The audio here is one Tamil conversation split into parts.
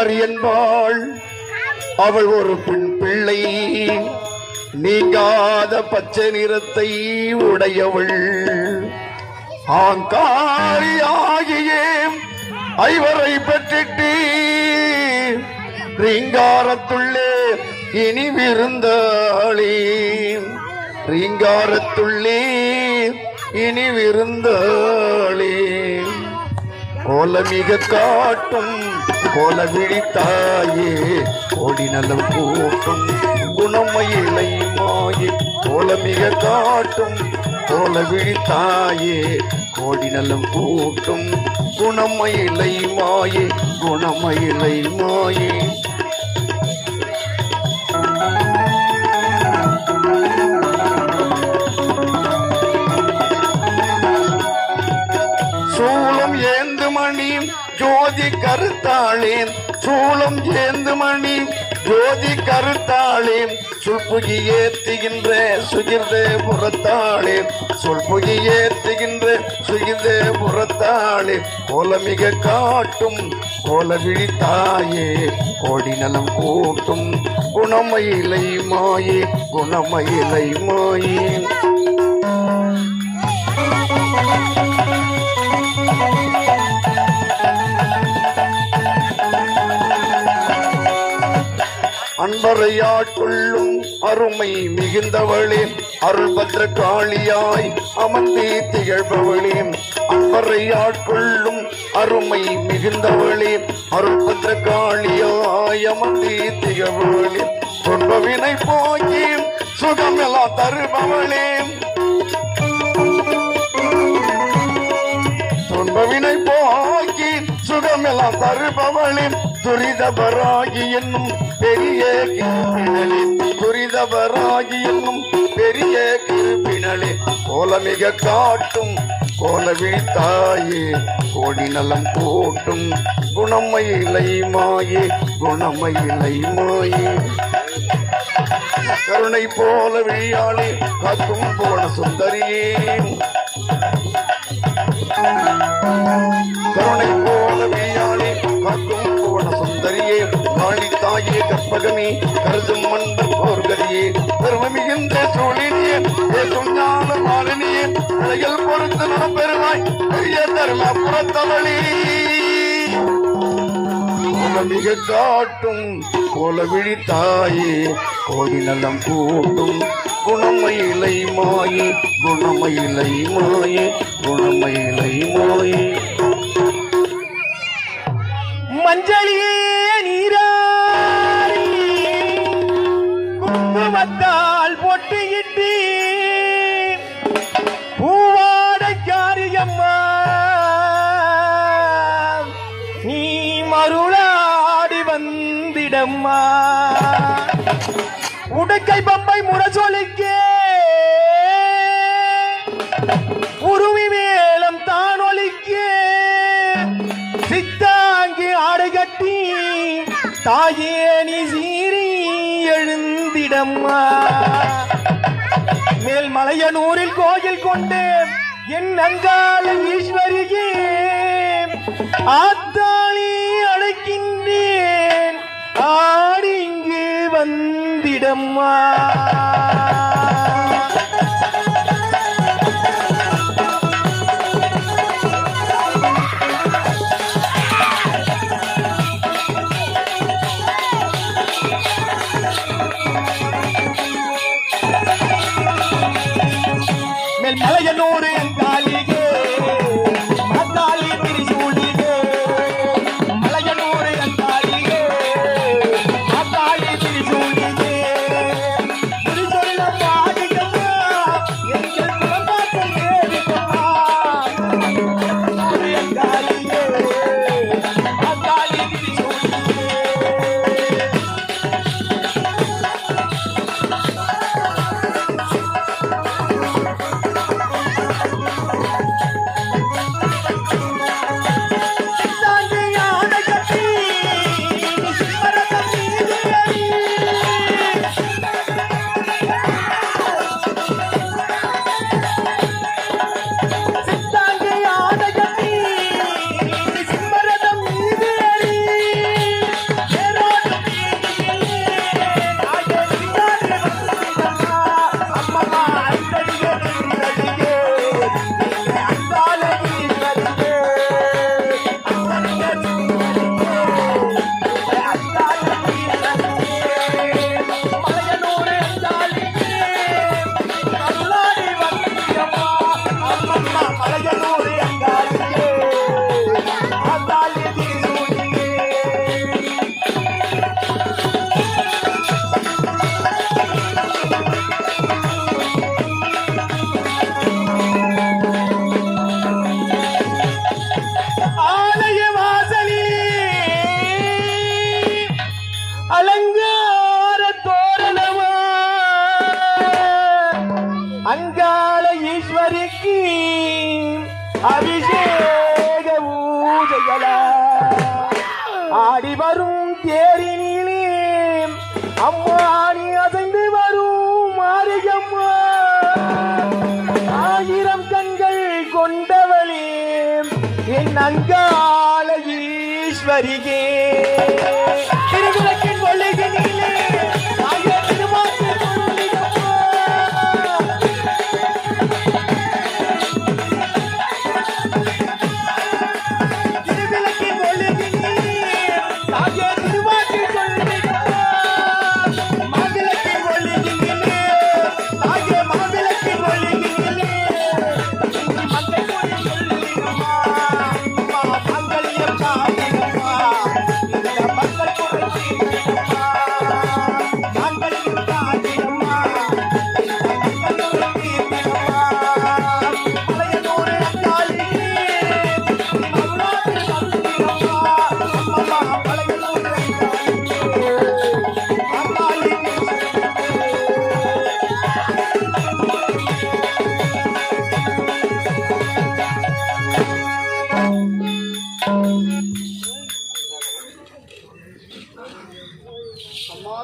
யார் என்பாள் அவள் ஒரு பெண் பிள்ளை. நீங்காத பச்சை நிறத்தை உடையவள். ஆங்காரி ஆகிய ஐவரை பெற்றிட்டு ரீங்காரத்துள்ளே இனி விருந்தாளி ரீங்காரத்துள்ளே இனி விருந்தாளி கோலமிக காட்டும் கோல விழித்தாயே கோடி நலம் கூட்டும் குணமயிலை மாயே கோலமிக காட்டும் கோல விழித்தாயே கோடி நலம் கூட்டும் குணமயிலை மாயே குணமயிலை மாயே. ஜோதி கருத்தாளேன். சூளம் ஏந்து மணி. ஜோதி கருத்தாளேன். சொல்புகி ஏத்துகின்ற சுகிர்தே புறத்தாளேன். சொல்புகி ஏத்துகின்ற சுகிர்தே புறத்தாளே கோலமிக காட்டும் கோல விழித்தாயே கோடி நலம் கூட்டும் குணமயிலை மாயே. குணமயிலை மாயே. அன்பரையாட்கொள்ளும் அருமை மிகுந்தவளே அருள்பத்ர காளியாய் அமர்ந்தே திகழ்பவளே. அன்பரையாட்கொள்ளும் அருமை மிகுந்தவளே அருள்பத்ர காளியாய் அமர்ந்தே திகழ்பவளே. துன்பவினை போக்கி சுகமெல்லாம் தருபவளே. துன்பவினை போக்கி சுகமெல்லாம் தருபவளே. துரிதபராகி என்னும் பெரிய கிருப்பினளே துரிதபராகி என்னும் பெரிய கிருப்பினளே கோலமிக காட்டும் கோல தாயே கோடி நலம் போட்டும் குணமயிலை மாயே குணமயிலை மாயே கருணை போல விழியாளே காக்கும் போன சுந்தரியே. கருணை போல விழியாளே காக்கும் போன சுந்தரியே. கற்பகமே கருதும் மண்பர் போர்கதியே பெருமை மிகுந்த சூழினியே பேசும் ஞான மாலினியே அழகில் பொறுத்து நலம் பெருமாய் பெரிய தர்ம புறத்தவளி. மிக காட்டும் கோல விழி தாயே கோடி நலம் கூட்டும் குணமயிலை மாயே குணமயிலை மாயே குணமயிலை மாயே. மஞ்சளியே! உடுக்கை பம்பை முரசொலிக்கே. உருவி மேலம் தான் ஒலிக்கே சித்தாங்கி ஆடுகட்டி தாயே நீ சீரி எழுந்திடம்மா. மேல் மலையனூரில் கோயில் கொண்டு என் அங்காள ஈஸ்வரியே. ஆத்தாளி அழைக்கின்றேன் ஆடிங்கு வந்து வந்திடம்மா பூஜைகளா ஆடி வரும் தேரினிலே. அம்மா அசைந்து வரும்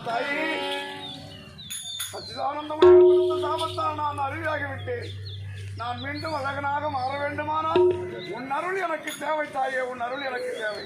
தாயி சச்சிதானந்தமாக கொடுத்த சாபத்தால் நான் அருவியாகிவிட்டேன் நான் மீண்டும் அழகனாக மாற வேண்டுமானால் உன் அருள் எனக்கு தேவை தாயே உன் அருள் எனக்கு தேவை.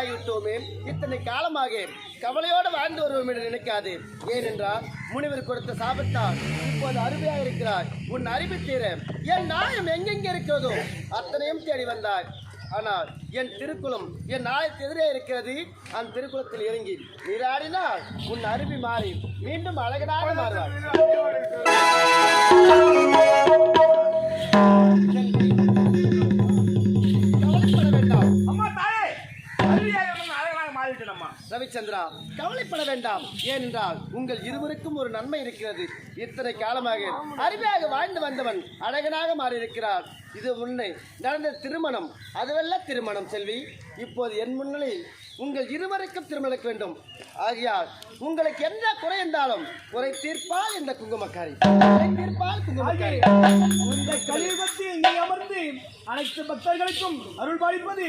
அருவியாகிவிட்டோமே இத்தனை காலமாக கவலையோடு வாழ்ந்து வருவோம் என்று நினைக்காது. ஏனென்றால் முனிவர் கொடுத்த சாபத்தால் இப்போது அருவியாக இருக்கிறாய் உன் அறிவு தீர என் நாயம் எங்கெங்கே இருக்கிறதோ அத்தனையும் தேடி வந்தாய். ஆனால் என் திருக்குளம் என் நாயத்து எதிரே இருக்கிறது. அந்த திருக்குளத்தில் இறங்கி நீராடினால் உன் அருவி மாறி மீண்டும் அழகனாக மாறுவாய். ரவிச்சந்திரா கவலைப்பட வேண்டாம். ஏனென்றால் உங்கள் இருவருக்கும் ஒரு நன்மை இருக்கிறது. இத்தனை காலமாக அருமையாக வாழ்ந்து வந்தவன் அழகனாக மாறியிருக்கிறார். இது முன்னே நடந்த திருமணம். அதுவல்ல திருமணம் செல்வி. இப்போது என் முன்னிலையில் உங்கள் இருவருக்கும் திருமணக்க வேண்டும். ஆகையால் உங்களுக்கு என்ன குறை இருந்தாலும் குறை தீர்ப்பால் இந்த குங்குமக்காரி. குறை தீர்ப்பால் குங்குமக்காரி. இந்த கலியுகத்தில் நீ அமர்ந்து அனைத்து பக்தர்களுக்கும் அருள் பாலிப்பது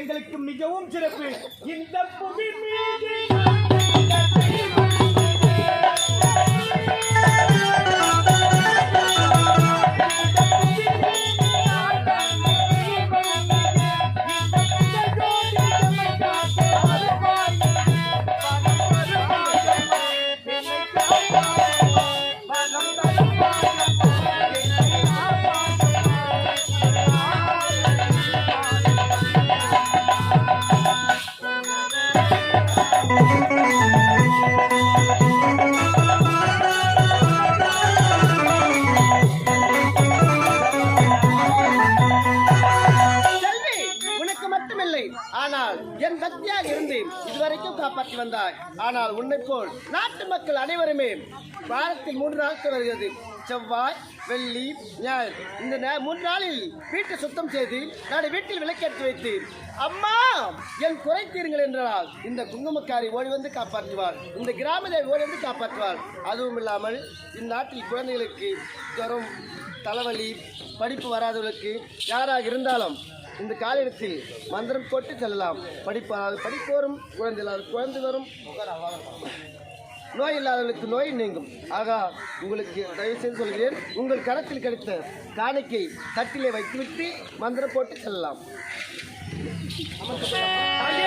எங்களுக்கு மிகவும் சிறப்பு. இந்த புவி மீது போல் நாட்டு மக்கள் அனைவருமே வாரத்தில் மூன்று நாட்கள் வருகிறது. செவ்வாய் வெள்ளி ஞாயிறு. இந்த மூன்று நாளில் வீட்டை சுத்தம் செய்து நான் வீட்டில் விளக்கேற்றி வைத்து அம்மா என் குறைத்தீர்கள் என்றால் இந்த குங்குமக்காரி ஓடி வந்து காப்பாற்றுவார் இந்த கிராமத்தை ஓடி வந்து காப்பாற்றுவார் அதுவும் இல்லாமல் இந்நாட்டில் குழந்தைகளுக்கு ஜரம் தலைவலி படிப்பு வராதவர்களுக்கு யாராக இருந்தாலும் இந்த காலிடத்தில் மந்திரம் போட்டு செல்லலாம். படிப்பு படிப்போரும் படிப்பு வரும் குழந்தை இல்லாத குழந்தை வரும் நோய் இல்லாதவர்களுக்கு நோய் நீங்கும். ஆகா உங்களுக்கு தயவு செய்து சொல்கிறேன் உங்கள் கணத்தில் கிடைத்த காணிக்கை தட்டிலே வைத்துவிட்டு மந்திரம் போட்டு செல்லலாம். அங்கே